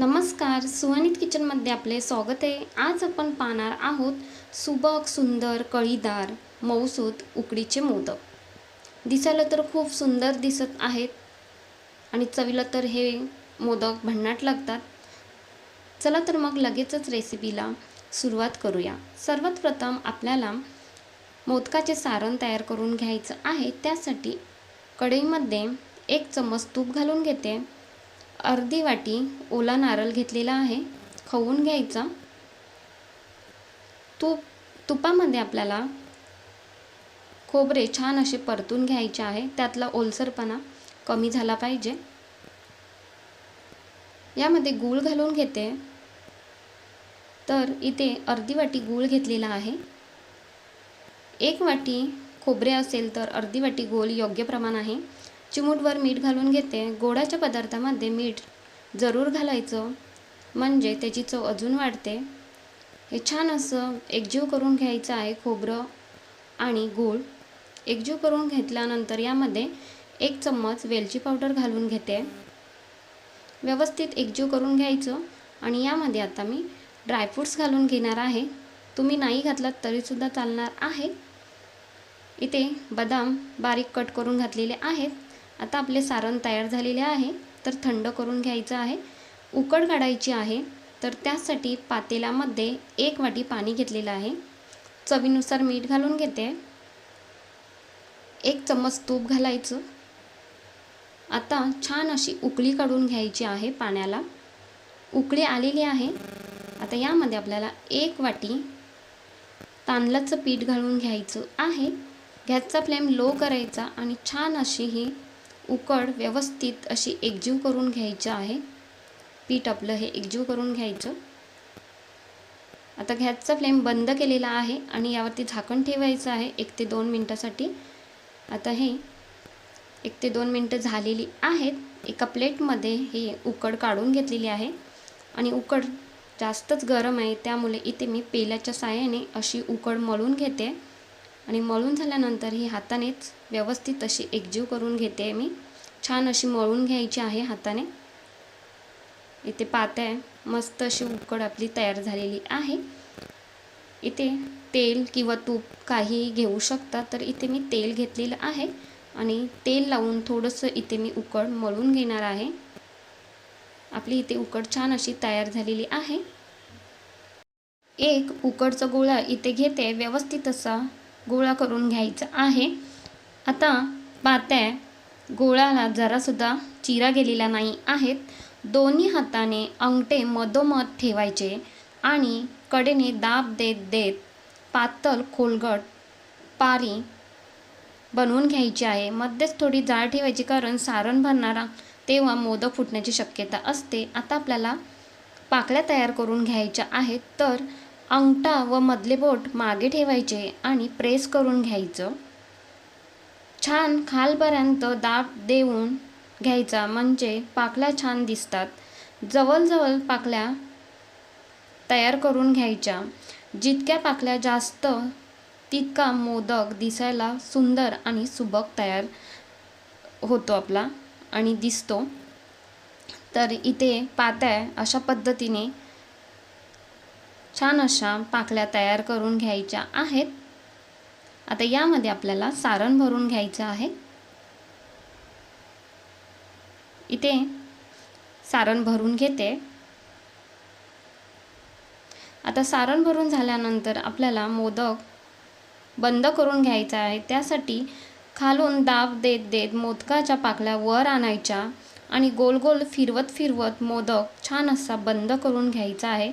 नमस्कार सुवनीत किचनमध्ये आपले स्वागत आहे. आज आपण पाहणार आहोत सुबक सुंदर कळीदार मौसूत उकडीचे मोदक. दिसायला तर खूप सुंदर दिसत आहेत आणि चवीला तर हे मोदक भन्नाट लागतात. चला तर मग लगेचच रेसिपीला सुरुवात करूया. सर्वात प्रथम आपल्याला मोदकाचे सारण तयार करून घ्यायचं आहे. त्यासाठी कढईमध्ये एक चम्मच तूप घालून घेते. अर्धी वाटी ओला नारळ घेतलेला आहे. खवून घ्यायचा. तूप तुपामध्ये आपल्याला खोबरे छान असे परतून घ्यायचे आहे. त्यातला ओलसरपणा कमी झाला पाहिजे. यामध्ये गूळ घालून घेते. तर इथे अर्धी वाटी गूळ घेतलेला आहे. एक वाटी खोबरे असेल तर अर्धी वाटी गोल योग्य प्रमाण आहे. चिमूटवर मीठ घालून घेते. गोडाच्या पदार्थामध्ये मीठ जरूर घालायचं. म्हणजे त्याची चव अजून वाढते. हे छान असं एकजीव करून घ्यायचं आहे खोबरं आणि गूळ. एकजीव करून घेतल्यानंतर यामध्ये एक चम्मच वेलची पावडर घालून घेते. व्यवस्थित एकजीव करून घ्यायचं. आणि यामध्ये आता मी ड्रायफ्रूट्स घालून घेणार आहे. तुम्ही नाही घातलात तरीसुद्धा चालणार आहे. इथे बदाम बारीक कट करून घातलेले आहेत. आता आपले सारण तयार झालेले आहे तर थंड करून घ्यायचं आहे. उकड काढायची आहे तर त्यासाठी पातेल्यामध्ये एक वाटी पाणी घेतलेलं आहे. चवीनुसार मीठ घालून घेते. एक चम्मच तूप घालायचं. आता छान अशी उकळी काढून घ्यायची आहे पाण्याला. उकळी आलेली आहे. आता यामध्ये आपल्याला एक वाटी तांदळाचं पीठ घालून घ्यायचं आहे. गॅसचा फ्लेम लो करायचा आणि छान अशी ही उकड व्यवस्थित अशी एकजीव करून घ्यायचं आहे. पीठ आपलं हे एकजीव करून घ्यायचं. आता गॅसचा फ्लेम बंद केलेला आहे आणि यावरती झाकण ठेवायचं आहे एक ते दोन मिनटासाठी. आता हे एक ते दोन मिनटं झालेली आहेत. एका प्लेटमध्ये हे उकड काढून घेतलेली आहे आणि उकड जास्तच गरम आहे त्यामुळे इथे मी पेल्याच्या साहाय्याने अशी उकड मळून घेते. आणि मळून झाल्यानंतर ही हातानेच व्यवस्थित अशी एकजीव करून घेते मी. छान अशी मळून घ्यायची आहे हाताने. इथे पाहते आहे. मस्त अशी उकड आपली तयार झालेली आहे. इथे तेल किंवा तूप काही घेऊ शकता तर इथे मी तेल घेतलेलं आहे आणि तेल लावून थोडंसं इथे मी उकड मळून घेणार आहे. आपली इथे उकड छान अशी तयार झालेली आहे. एक उकडचा गोळा इथे घेते. व्यवस्थित असा गोळा करून घ्यायचा आहे. आता पात्या गोळाला जरासुद्धा चिरा गेलेला नाही आहेत. दोन्ही हाताने अंगठे मधोमध ठेवायचे आणि कडेने दाब देत देत पातळ खोलगट पारी बनवून घ्यायची आहे. मध्येच थोडी जाळ ठेवायची कारण सारण भरणारा तेव्हा मोदक फुटण्याची शक्यता असते. आता आपल्याला पाकळ्या तयार करून घ्यायच्या आहेत. तर अंगठा व मधले बोट मागे ठेवायचे आणि प्रेस करून घ्यायचं. छान खालपर्यंत दाब देऊन घ्यायचा म्हणजे पाकळ्या छान दिसतात. जवळजवळ पाकळ्या तयार करून घ्यायच्या. जितक्या पाकल्या जास्त तितका मोदक दिसायला सुंदर आणि सुबक तयार होतो आपला आणि दिसतो. तर इथे पात्या अशा पद्धतीने छान अशा पाकळ्या तयार करून घ्यायच्या आहेत. आता यामध्ये आपल्याला सारण भरून घ्यायचं आहे. इथे सारण भरून घेते. आता सारण भरून झाल्यानंतर आपल्याला मोदक बंद करून घ्यायचा आहे. त्यासाठी खालून दाब देत देत मोदकाच्या पाकळ्या वर आणायच्या आणि गोल गोल फिरवत फिरवत मोदक छान असा बंद करून घ्यायचा आहे.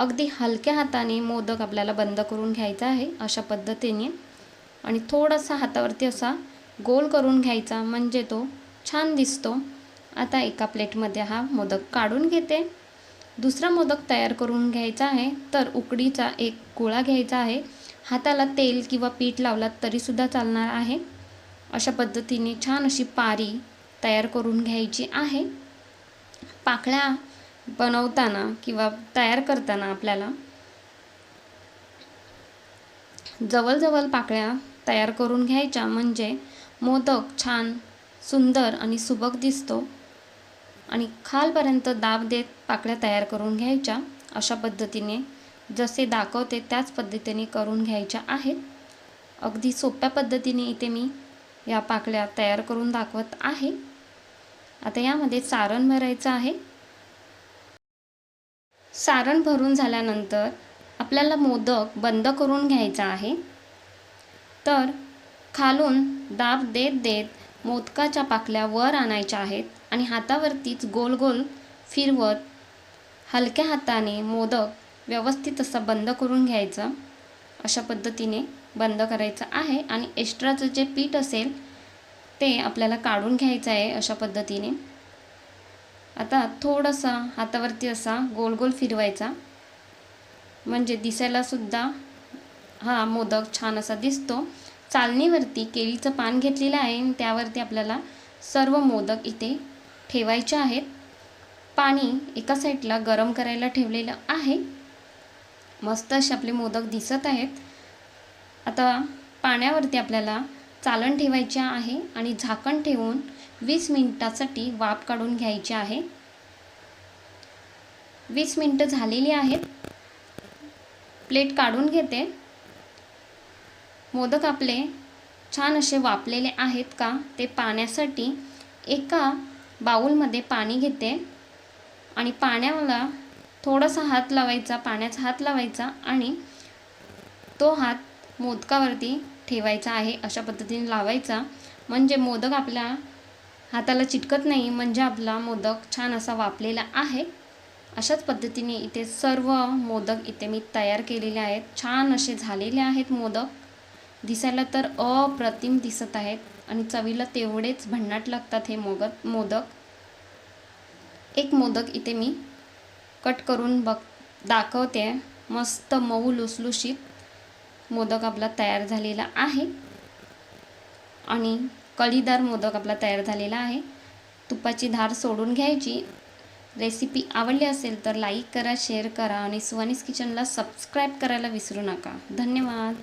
अगदी हलक्या हाताने मोदक आपल्याला बंद करून घ्यायचा आहे अशा पद्धतीने. आणि थोडासा हातावरती असा गोल करून घ्यायचा म्हणजे तो छान दिसतो. आता एका प्लेटमध्ये हा मोदक काढून घेते. दुसरा मोदक तयार करून घ्यायचा आहे. तर उकडीचा एक गोळा घ्यायचा आहे. हाताला तेल किंवा पीठ लावलात तरीसुद्धा चालणार आहे. अशा पद्धतीने छान अशी पारी तयार करून घ्यायची आहे. पाकळ्या बनवताना किंवा तयार करताना आपल्याला जवळजवळ पाकळ्या तयार करून घ्यायच्या. म्हणजे मोदक छान सुंदर आणि सुबक दिसतो. आणि खालपर्यंत दाब देत पाकळ्या तयार करून घ्यायच्या. अशा पद्धतीने जसे दाखवते त्याच पद्धतीने करून घ्यायच्या आहेत. अगदी सोप्या पद्धतीने इथे मी या पाकळ्या तयार करून दाखवत आहे. आता यामध्ये सारण भरायचं आहे. सारण भरून झाल्यानंतर आपल्याला मोदक बंद करून घ्यायचा आहे. तर खालून दाब देत देत मोदकाच्या पाकल्या वर आणायच्या आहेत आणि हातावरतीच गोल गोल फिरवत हलक्या हाताने मोदक व्यवस्थित असं बंद करून घ्यायचं. अशा पद्धतीने बंद करायचं आहे आणि एक्स्ट्राचं जे पीठ असेल ते आपल्याला काढून घ्यायचं आहे अशा पद्धतीने. आता थोडासा हातावरती असा गोल गोल फिरवायचा. म्हणजे दिसायलासुद्धा हा मोदक छान असा दिसतो. चालणीवरती केळीचं पान घेतलेलं आहे आणि त्यावरती आपल्याला सर्व मोदक इथे ठेवायचे आहेत. पाणी एका साईडला गरम करायला ठेवलेलं आहे. मस्त असे आपले मोदक दिसत आहेत. आता पाण्यावरती आपल्याला चालण ठेवायचे आहे आणि झाकण ठेवून वीस मिनटासाठी वाफ काढून घ्यायची आहे. वीस मिनटं झालेली आहेत. प्लेट काढून घेते. मोदक आपले छान असे वापलेले आहेत का ते पाण्यासाठी एका बाऊलमध्ये पाणी घेते आणि पाण्याला थोडासा हात लावायचा पाण्याचा हात लावायचा आणि तो हात मोदकावरती ठेवायचा आहे. अशा पद्धतीने लावायचा. म्हणजे मोदक आपल्या हाताला चिटकत नाही म्हणजे आपला मोदक छान असा वापलेला आहे. अशाच पद्धतीने इथे सर्व मोदक इथे मी तयार केलेले आहेत. छान असे झालेले आहेत मोदक. दिसायला तर अप्रतिम दिसत आहेत आणि चवीला तेवढेच भन्नाट लागतात हे मोगत मोदक. एक मोदक इथे मी कट करून बघ दाखवते. मस्त मऊ लुसलुशीत मोदक आपला तयार झालेला आहे. आणि कळीदार मोदक आपला तयार झालेला आहे. तुपाची धार सोडून घ्यायची. रेसिपी आवडली असेल तर लाईक करा शेअर करा आणि सुवानीस किचनला सबस्क्राईब करायला विसरू नका. धन्यवाद.